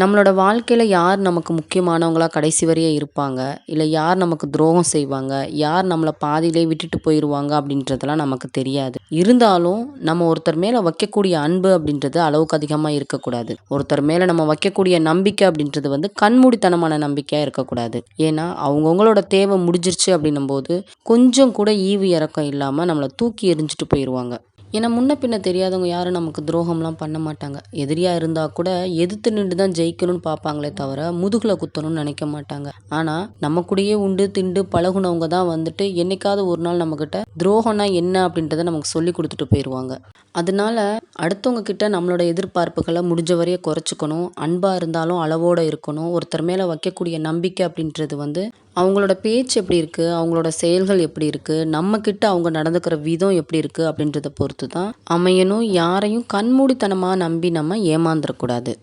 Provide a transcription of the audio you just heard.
நம்மளோட வாழ்க்கையில் யார் நமக்கு முக்கியமானவங்களா கடைசி வரையே இருப்பாங்க? இல்லை யார் நமக்கு துரோகம் செய்வாங்க? யார் நம்மளை பாதியிலே விட்டுட்டு போயிடுவாங்க அப்படின்றதெல்லாம் நமக்கு தெரியாது. இருந்தாலும் நம்ம ஒருத்தர் மேலே வைக்கக்கூடிய அன்பு அப்படின்றது அளவுக்கு அதிகமாக இருக்கக்கூடாது. ஒருத்தர் மேலே நம்ம வைக்கக்கூடிய நம்பிக்கை அப்படின்றது வந்து கண்மூடித்தனமான நம்பிக்கையாக இருக்கக்கூடாது. ஏன்னா அவங்கவுங்களோட தேவை முடிஞ்சிருச்சு அப்படின்னும் போது கொஞ்சம் கூட ஈவு இறக்கம் இல்லாமல் நம்மளை தூக்கி எறிஞ்சிட்டு போயிடுவாங்க ஏன்னா முன்ன பின்ன தெரியாதவங்க யாரும் நமக்கு துரோகம்லாம் பண்ண மாட்டாங்க. எதிரியாக இருந்தால் கூட எதிர்த்து நின்று தான் ஜெயிக்கணும்னு பார்ப்பாங்களே தவிர முதுகில் குத்தணும்னு நினைக்க மாட்டாங்க. ஆனால் நம்ம கூடயே உண்டு திண்டு பழகுனவங்க தான் வந்துட்டு என்னைக்காவது ஒரு நாள் நம்மக்கிட்ட துரோகம்னா என்ன அப்படின்றத நமக்கு சொல்லி கொடுத்துட்டு போயிடுவாங்க அதனால அடுத்தவங்க கிட்ட நம்மளோட எதிர்பார்ப்புகளை முடிஞ்ச வரைய குறைச்சிக்கணும் அன்பாக இருந்தாலும் அளவோடு இருக்கணும் ஒருத்தர் மேலே வைக்கக்கூடிய நம்பிக்கை அப்படின்றது வந்து அவங்களோட பேச்சு எப்படி இருக்குது அவங்களோட செயல்கள் எப்படி இருக்குது நம்மக்கிட்ட அவங்க நடந்துக்கிற விதம் எப்படி இருக்குது அப்படின்றத பொறுத்து தான் அமையணும். யாரையும் கண்மூடித்தனமாக நம்பி நம்ம ஏமாந்துடக்கூடாது